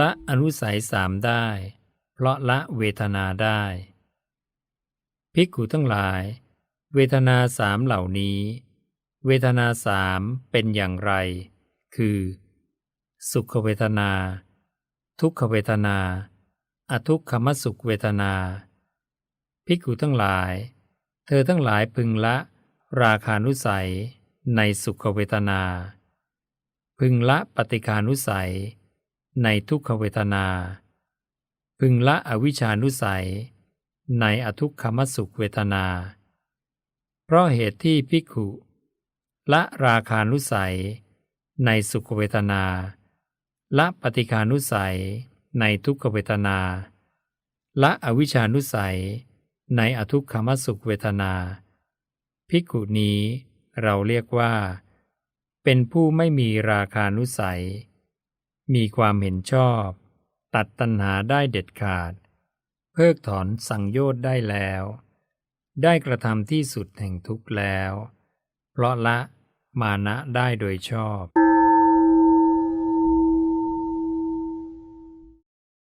ละอนุสัยสามได้ เพราะละเวทนาได้ ภิกขุทั้งหลาย เวทนาสามเหล่านี้ เวทนาสามเป็นอย่างไร คือ สุขเวทนา ทุกขเวทนา อทุกขมสุขเวทนา ภิกขุทั้งหลาย เธอทั้งหลายพึงละราคานุสัยในสุขเวทนา พึงละปฏิคานุสัย ในทุกขเวทนา พึงละอวิชานุสัย ในอทุกขมสุขเวทนา เพราะเหตุที่ภิกขุ ละราคานุสัย ในสุขเวทนา ละปฏิคานุสัย ในทุกขเวทนา ละอวิชานุสัย ในอทุกขมสุขเวทนา ภิกขุนี้เราเรียกว่า เป็นผู้ไม่มีราคานุสัย มีความเห็นชอบ ตัดตัณหาได้เด็ดขาด เพิกถอนสังโยชน์ได้แล้ว ได้กระทำที่สุดแห่งทุกข์แล้ว เพราะละมานะได้โดยชอบ